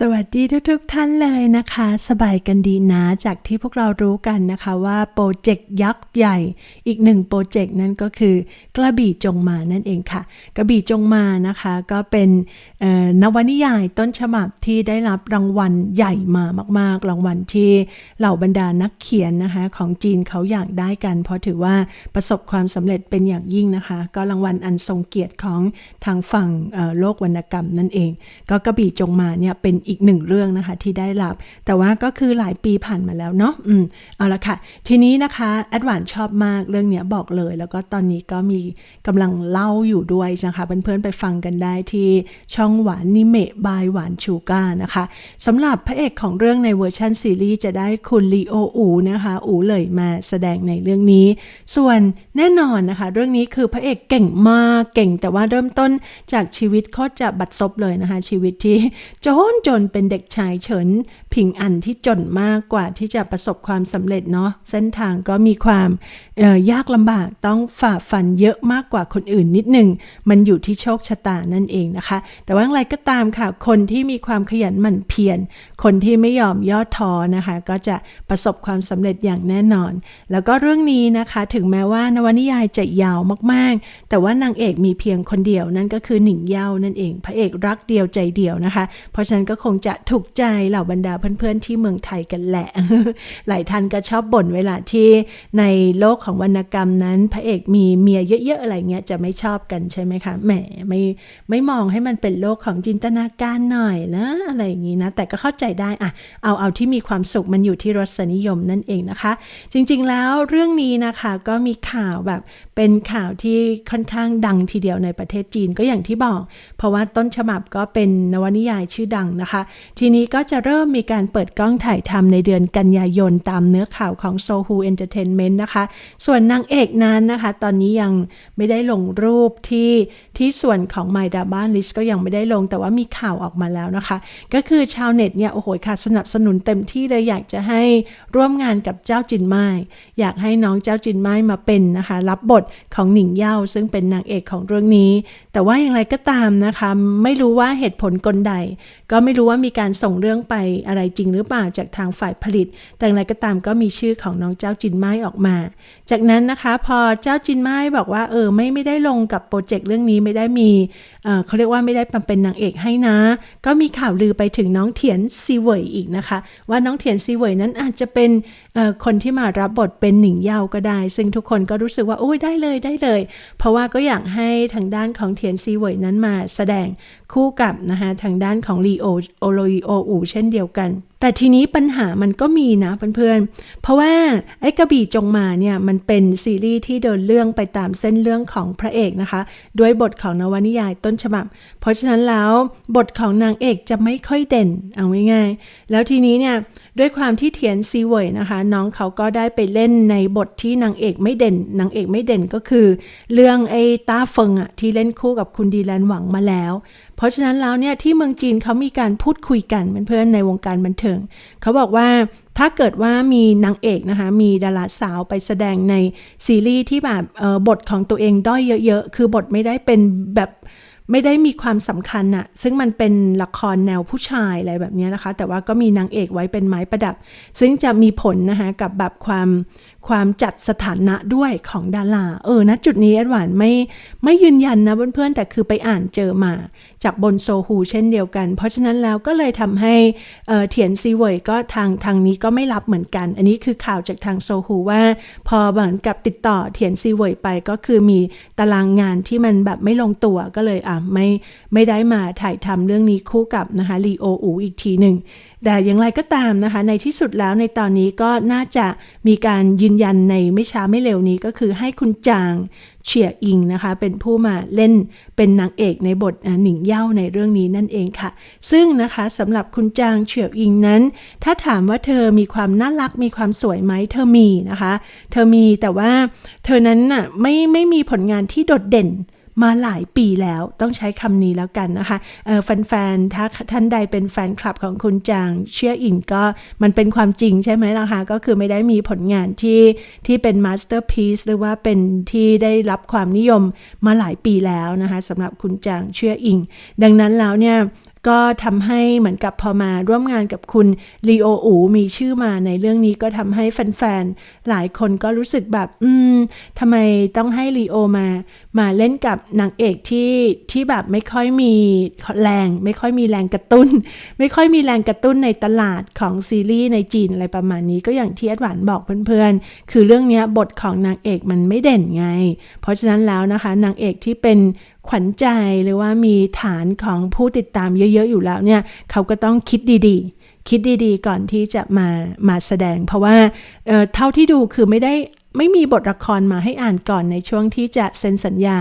สวัสดีทุกๆทท่านเลยนะคะ สบายกันดีนะ จากที่พวกเรารู้กันนะคะว่าโปรเจกต์ยักษ์ใหญ่ อีกหนึ่งโปรเจกต์นั่นก็คือกระบี่จงมานั่นเองค่ะ กระบี่จงมานะคะก็เป็นนวนิยายต้นฉบับที่ได้รับรางวัลใหญ่มามากๆ รางวัลที่เหล่าบรรดานักเขียนนะคะของจีนเขาอยากได้กัน เพราะถือว่าประสบความสำเร็จเป็นอย่างยิ่งนะคะ ก็รางวัลอันทรงเกียรติของทางฝั่งโลกวรรณกรรมนั่นเอง ก็กระบี่จงมาเนี่ยเป็นอีกหนึ่งเรื่องนะคะที่ได้รับ แต่ว่าก็คือหลายปีผ่านมาแล้วเนาะอืมเอาละค่ะ ทีนี้นะคะแอดวานชอบมากเรื่องเนี้ยบอกเลย แล้วก็ตอนนี้ก็มีกำลังเล่าอยู่ด้วยนะคะเพื่อนๆไปฟังกันได้ที่ช่องหวานนิเมะบายหวานชูก้านะคะสำหรับพระเอกของเรื่องในเวอร์ชันซีรีส์จะได้คุณลีโออูนะคะอูเลยมาแสดงในเรื่องนี้ ส่วนแน่นอนนะคะ เรื่องนี้คือพระเอกเก่งมากเก่ง แต่ว่าเริ่มต้นจากชีวิตโคตรจะบัดซบเลยนะคะ ชีวิตที่จนจนนเป็นเด็กชายเฉิน ผิงอันที่จนมากกว่าที่จะประสบความสำเร็จเนาะเส้นทางก็มีความยากลำบากต้องฝ่าฟันเยอะมากกว่าคนอื่นนิดหนึ่งมันอยู่ที่โชคชะตานั่นเองนะคะ แต่ว่าอะไรก็ตามค่ะ คนที่มีความขยันหมั่นเพียรคนที่ไม่ยอมย่อท้อนะคะ ก็จะประสบความสำเร็จอย่างแน่นอน แล้วก็เรื่องนี้นะคะถึงแม้ว่านวนิยายจะยาวมากๆ แต่ว่านางเอกมีเพียงคนเดียวนั่นก็คือหนิงเย่านั่นเอง พระเอกรักเดียวใจเดียวนะคะ เพราะฉะนั้นก็คงจะถูกใจเหล่าบรรดาเพื่อนๆที่เมืองไทยกันแหละ หลายท่านก็ชอบบ่นเวลาที่ในโลกของวรรณกรรมนั้น พระเอกมีเมียเยอะๆอะไรเงี้ยจะไม่ชอบกันใช่ไหมคะ แหมไม่ไม่มองให้มันเป็นโลกของจินตนาการหน่อยนะอะไรอย่างนี้นะ แต่ก็เข้าใจได้อะเอาเอาที่มีความสุขมันอยู่ที่รสนิยมนั่นเองนะคะ จริงๆแล้วเรื่องนี้นะคะก็มีข่าวแบบ เป็นข่าวที่ค่อนข้างดังทีเดียวในประเทศจีนก็อย่างที่บอก เพราะว่าต้นฉบับก็เป็นนวนิยายชื่อดังนะคะ ทีนี้ก็จะเริ่มมีการเปิดกล้องถ่ายทำในเดือนกันยายนตามเนื้อข่าวของ Sohu Entertainment นต์นะคะ ส่วนนางเอกนั้นนะคะ ตอนนี้ยังไม่ได้ลงรูปที่ที่ส่วนของ My d a b a List ก็ยังไม่ได้ลง แต่ว่ามีข่าวออกมาแล้วนะคะ ก็คือชาวเน็ตเนี่ยโอ้โหค่ะสนับสนุนเต็มที่เลยอยากจะให้ร่วมงานกับเจ้าจินไม้อยากให้น้องเจ้าจินไม้มาเป็นนะคะ รับบทของหนิงเย่าซึ่งเป็นนางเอกของเรื่องนี้ แต่ว่าอย่างไรก็ตามนะคะ ไม่รู้ว่าเหตุผลกลใด ก็ไม่รู้ว่ามีการส่งเรื่องไปอะไรจริงหรือเปล่าจากทางฝ่ายผลิต แต่อย่างไรก็ตามก็มีชื่อของน้องเจ้าจินไม้ออกมา จากนั้นนะคะพอเจ้าจินไม้บอกว่าเออไม่ไม่ได้ลงกับโปรเจกต์เรื่องนี้ไม่ได้มีเเขาเรียกว่าไม่ได้มาเป็นนางเอกให้นะ ก็มีข่าวลือไปถึงน้องเถียนซีเวยอีกนะคะ ว่าน้องเถียนซีเวยนั้นอาจจะเป็นคนที่มารับบทเป็นหนิงเยาก็ได้ ซึ่งทุกคนก็รู้สึกว่าโอ้ยได้เลยได้เลย เพราะว่าก็อยากให้ทางด้านของเทียนซีเวยนั้นมาแสดงคู่กับนะคะทางด้านของลีโอโอโลโออูเช่นเดียวกันแต่ทีนี้ปัญหามันก็มีนะเพื่อนๆ เพราะว่าไอ้กระบี่จงมาเนี่ยมันเป็นซีรีส์ที่เดินเรื่องไปตามเส้นเรื่องของพระเอกนะคะ ด้วยบทของนวนิยายต้นฉบับ เพราะฉะนั้นแล้วบทของนางเอกจะไม่ค่อยเด่นเอาง่ายๆ แล้วทีนี้เนี่ยด้วยความที่เทียนซีเวยนะคะ น้องเขาก็ได้ไปเล่นในบทที่นางเอกไม่เด่นนางเอกไม่เด่นก็คือ เรื่องไอ้ต้าเฟิงอะที่เล่นคู่กับคุณดีแลนหวังมาแล้ว เพราะฉะนั้นแล้วเนี่ยที่เมืองจีนเขามีการพูดคุยกันเพื่อนๆในวงการบันเทิงเขาบอกว่าถ้าเกิดว่ามีนางเอกนะคะ มีดาราสาวไปแสดงในซีรีส์ที่แบบบทของตัวเองด้อยเยอะๆ คือบทไม่ได้เป็นแบบไม่ได้มีความสำคัญอะซึ่งมันเป็นละครแนวผู้ชายอะไรแบบนี้นะคะ แต่ว่าก็มีนางเอกไว้เป็นไม้ประดับ ซึ่งจะมีผลนะคะกับแบบความ ความจัดสถานะด้วยของดารา เออณจุดนี้แอดวานไม่ไม่ยืนยันนะเพื่อนๆแต่คือไปอ่านเจอมา จากบนโซฮูเช่นเดียวกัน เพราะฉะนั้นแล้วก็เลยทำให้เเทียนซีเวยก็ทางทางนี้ก็ไม่รับเหมือนกัน อันนี้คือข่าวจากทางโซฮูว่า พอเหมือนกับติดต่อเทียนซีเวยไปก็คือมีตารางงานที่มันแบบไม่ลงตัวก็เลยอะไม่ไม่ได้มาถ่ายทำเรื่องนี้คู่กับนะคะลีโออูอีกทีหนึ่งแต่อย่างไรก็ตามนะคะ ในที่สุดแล้วในตอนนี้ก็น่าจะมีการยืนยันในไม่ช้าไม่เร็วนี้ก็คือให้คุณจางเฉียอิงนะคะ เป็นผู้มาเล่นเป็นนางเอกในบทหนิงเย่าในเรื่องนี้นั่นเองค่ะ ซึ่งนะคะสำหรับคุณจางเฉียอิงนั้น ถ้าถามว่าเธอมีความน่ารักมีความสวยไหมเธอมีนะคะ เธอมีแต่ว่าเธอนั้นน่ะไม่ไม่มีผลงานที่โดดเด่น มาหลายปีแล้วต้องใช้คำนี้แล้วกันนะคะแฟนๆถ้าท่านใดเป็นแฟนคลับของคุณจางเชื่ออิงก็มันเป็นความจริงใช่ไหมล่ะคะก็คือไม่ได้มีผลงานที่ที่เป็นมาสเตอร์พีซหรือว่าเป็นที่ได้รับความนิยมมาหลายปีแล้วนะคะสำหรับคุณจางเชื่ออิง ดังนั้นแล้วเนี่ย ก็ทำให้เหมือนกับพอมาร่วมงานกับคุณลีโออูมีชื่อมาในเรื่องนี้ก็ทำให้แฟนๆ หลายคนก็รู้สึกแบบ อืมทำไมต้องให้ลีโอมา มาเล่นกับนางเอกที่ที่แบบไม่ค่อยมีแรง ไม่ค่อยมีแรงกระตุ้น ไม่ค่อยมีแรงกระตุ้นในตลาดของซีรีส์ในจีนอะไรประมาณนี้ก็อย่างที่แอดหวานบอกเพื่อนๆ คือเรื่องนี้บทของนางเอกมันไม่เด่นไง เพราะฉะนั้นแล้วนะคะนางเอกที่เป็น ขวัญใจหรือว่ามีฐานของผู้ติดตามเยอะ ๆ อยู่แล้วเนี่ยเขาก็ต้องคิดดีๆ คิดดีๆ ก่อนที่จะมามาแสดง เพราะว่าเท่าที่ดูคือไม่ได้ ไม่มีบทละครมาให้อ่านก่อนในช่วงที่จะเซ็นสัญญา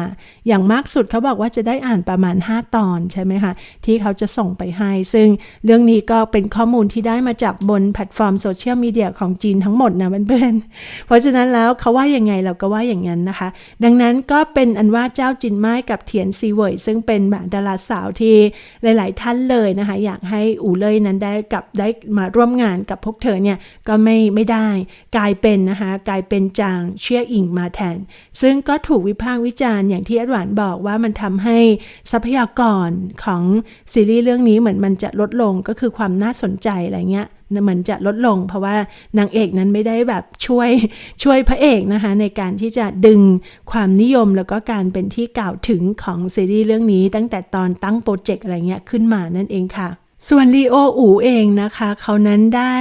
อย่างมากสุดเขาบอกว่าจะได้อ่านประมาณ 5 ตอนใช่ไหมคะ ที่เขาจะส่งไปให้ ซึ่งเรื่องนี้ก็เป็นข้อมูลที่ได้มาจากบนแพลตฟอร์มโซเชียลมีเดียของจีนทั้งหมดนะเพื่อนๆ เพราะฉะนั้นแล้วเขาว่ายังไงเราก็ว่าอย่างนั้นนะคะ ดังนั้นก็เป็นอันว่าเจ้าจินไม้กับเทียนซีเวยซึ่งเป็นแบบดาราสาวที่หลาย ๆ ท่านเลยนะคะ อยากให้อู่เลยนั้นได้กับได้มาร่วมงานกับพวกเธอเนี่ยก็ไม่ไม่ได้ กลายเป็นนะคะกลายเป็นจางเชี่ยอิงมาแทน ซึ่งก็ถูกวิพากษ์วิจารณ์อย่างที่อดวานบอกว่ามันทำให้ทรัพยากรของซีรีส์เรื่องนี้เหมือนมันจะลดลงก็คือความน่าสนใจอะไรเงี้ยเหมือนจะลดลง เพราะว่านางเอกนั้นไม่ได้แบบช่วยช่วยพระเอกนะคะ ในการที่จะดึงความนิยมแล้วก็การเป็นที่กล่าวถึงของซีรีส์เรื่องนี้ ตั้งแต่ตอนตั้งโปรเจกต์อะไรเงี้ยขึ้นมานั่นเองค่ะส่วนลีโออูเองนะคะ เขานั้นได้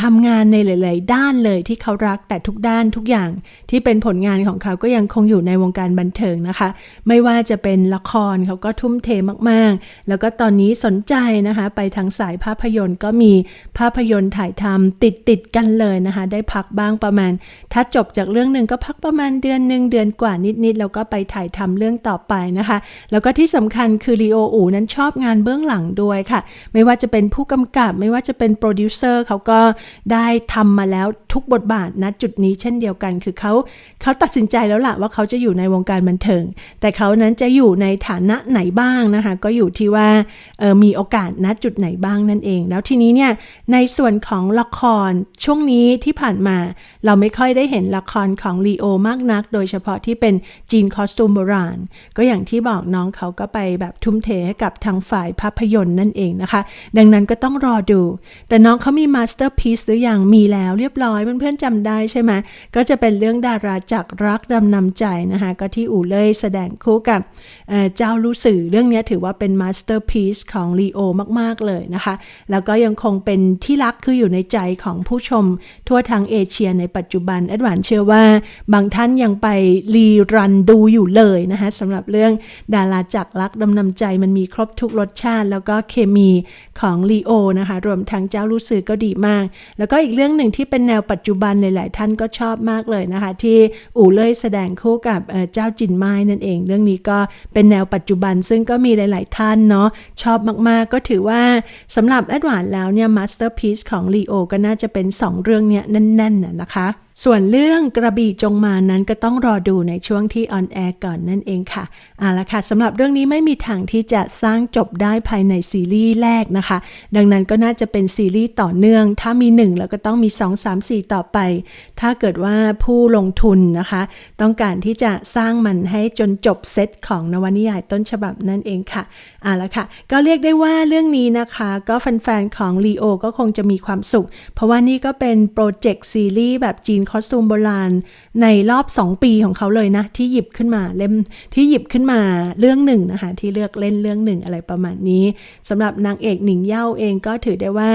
ทำงานในหลาย ๆ ด้านเลยที่เขารักแต่ทุกด้านทุกอย่างที่เป็นผลงานของเขาก็ยังคงอยู่ในวงการบันเทิงนะคะ ไม่ว่าจะเป็นละครเขาก็ทุ่มเทมาก ๆ แล้วก็ตอนนี้สนใจนะคะ ไปทางสายภาพยนตร์ก็มีภาพยนตร์ถ่ายทำติดติดกันเลยนะคะ ได้พักบ้างประมาณ ถ้าจบจากเรื่องหนึ่งก็พักประมาณเดือนหนึ่งเดือนกว่านิด ๆ แล้วก็ไปถ่ายทำเรื่องต่อไปนะคะ แล้วก็ที่สำคัญคือลีโออูนั้นชอบงานเบื้องหลังด้วยค่ะ ไม่ว่าจะเป็นผู้กำกับ ไม่ว่าจะเป็นโปรดิวเซอร์เขาก็ได้ทำมาแล้วทุกบทบาทณจุดนี้เช่นเดียวกัน คือเขาเขาตัดสินใจแล้วล่ะว่าเขาจะอยู่ในวงการบันเทิง แต่เขานั้นจะอยู่ในฐานะไหนบ้างนะคะ ก็อยู่ที่ว่ามีโอกาสณจุดไหนบ้างนั่นเอง แล้วทีนี้เนี่ยในส่วนของละครช่วงนี้ที่ผ่านมา เราไม่ค่อยได้เห็นละครของลีโอมากนัก โดยเฉพาะที่เป็นจีนคอสตูมโบราณ ก็อย่างที่บอกน้องเขาก็ไปแบบทุ่มเทให้กับทางฝ่ายภาพยนตร์นั่นเองนะคะ ดังนั้นก็ต้องรอดู แต่น้องเขามีมาสเตอร์พีซหรืออยังมีแล้วเรียบร้อยเพื่อนๆจำได้ใช่ไหมก็จะเป็นเรื่องดาราจากรักดำนำใจนะคะก็ที่อู่เล่ยแสดงคู่กับเจ้าลูสื่อเรื่องนี้ถือว่าเป็นมาสเตอร์พีซของลีโอมากๆเลยนะคะ แล้วก็ยังคงเป็นที่รักคืออยู่ในใจของผู้ชม ทั่วทั้งเอเชียในปัจจุบันแอดวานเชื่อว่า บางท่านยังไปรีรันดูอยู่เลยนะคะสำหรับเรื่องดาราจากรักดำนำใจมันมีครบทุกรสชาติ แล้วก็เคมีของลีโอนะคะรวมทั้งเจ้าลูสื่อก็ดีมากแล้วก็อีกเรื่องหนึ่งที่เป็นแนวปัจจุบันหลาย ๆ ท่านก็ชอบมากเลยนะคะ ที่อู่เล่ยแสดงคู่กับเจ้าจินไม้นั่นเอง เรื่องนี้ก็เป็นแนวปัจจุบันซึ่งก็มีหลาย ๆ ท่านเนาะชอบมาก ๆ ก็ถือว่าสำหรับแอดวานแล้วเนี่ยมาสเตอร์พีซของลีโอก็น่าจะเป็น 2 เรื่องเนี้ยแน่น ๆ นะคะส่วนเรื่องกระบี่จงมานั้นก็ต้องรอดูในช่วงที่ออนแอร์ก่อนนั่นเองค่ะเอาละค่ะสำหรับเรื่องนี้ไม่มีทางที่จะสร้างจบได้ภายในซีรีส์แรกนะคะ ดังนั้นก็น่าจะเป็นซีรีส์ต่อเนื่อง ถ้ามี 1 แล้วก็ต้องมี 2 3 4 ต่อไป ถ้าเกิดว่าผู้ลงทุนนะคะ ต้องการที่จะสร้างมันให้จนจบเซตของนวนิยายต้นฉบับนั่นเองค่ะเอาละค่ะ ก็เรียกได้ว่าเรื่องนี้นะคะ ก็แฟนๆของลีโอก็คงจะมีความสุข เพราะว่านี่ก็เป็นโปรเจกต์ซีรีส์แบบจีนคอสตูมโบราณ ในรอบ 2 ปีของเขาเลยนะ ที่หยิบขึ้นมาเล่มที่หยิบขึ้นมาเรื่องหนึ่งนะคะ ที่เลือกเล่นเรื่องหนึ่งอะไรประมาณนี้สำหรับนางเอกหนิงเย่าเองก็ถือได้ว่า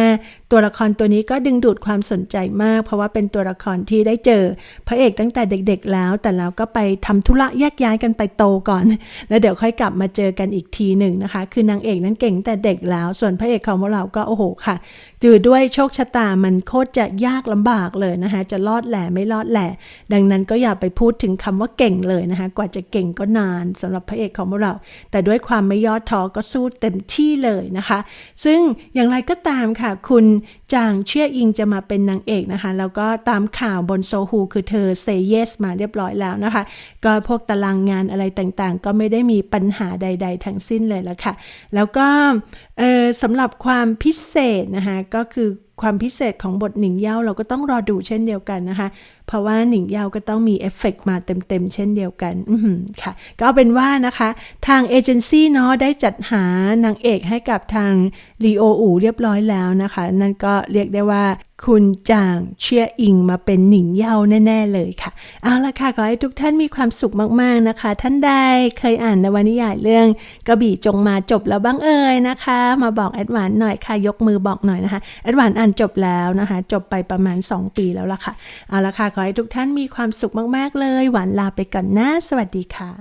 ตัวละครตัวนี้ก็ดึงดูดความสนใจมาก เพราะว่าเป็นตัวละครที่ได้เจอ พระเอกตั้งแต่เด็กๆแล้ว แต่แล้วก็ไปทำธุระแยกย้ายกันไปโตก่อน แล้วเดี๋ยวค่อยกลับมาเจอกันอีกทีหนึ่งนะคะ คือนางเอกนั้นเก่งแต่เด็กแล้ว ส่วนพระเอกของเราก็โอ้โหค่ะจือด้วยโชคชะตามันโคตรจะยากลำบากเลยนะคะจะรอดหล่ไม่รอดแหล่ดังนั้นก็อย่าไปพูดถึงคำว่าเก่งเลยนะคะ กว่าจะเก่งก็นานสำหรับพระเอกของพวกเรา แต่ด้วยความไม่ย่อท้อก็สู้เต็มที่เลยนะคะ ซึ่งอย่างไรก็ตามค่ะ คุณจางเชื่ออิงจะมาเป็นนางเอกนะคะ แล้วก็ตามข่าวบนโซฮูคือเธอเซเยสมาเรียบร้อยแล้วนะคะ ก็พวกตารางงานอะไรต่างๆ ก็ไม่ได้มีปัญหาใด ๆ ทั้งสิ้นเลยละค่ะ แล้วก็สำหรับความพิเศษนะคะ ก็คือความพิเศษของบทหนิงเย่าเราก็ต้องรอดูเช่นเดียวกันนะคะเพราะว่าหนิงเยาวก็ต้องมีเอฟเฟกต์มาเต็มๆ เช่นเดียวกันค่ะ ก็เป็นว่านะคะ ทางเอเจนซี่เนาะได้จัดหานางเอกให้กับทางลีโออูเรียบร้อยแล้วนะคะ นั่นก็เรียกได้ว่า คุณจางเชียอิงมาเป็นหนิงเยาแน่ ๆ เลยค่ะ เอาละค่ะ ขอให้ทุกท่านมีความสุขมากๆนะคะ ท่านใดเคยอ่านนวนิยายเรื่องกระบี่จงมาจบแล้วบ้างเอ่ยนะคะ มาบอกแอดวานหน่อยค่ะ ยกมือบอกหน่อยนะคะ แอดวานอ่านจบแล้วนะคะ จบไปประมาณ 2 ปีแล้วล่ะค่ะ เอาละค่ะ ขอให้ทุกท่านมีความสุขมากๆเลย หวานลาไปก่อนนะ สวัสดีค่ะ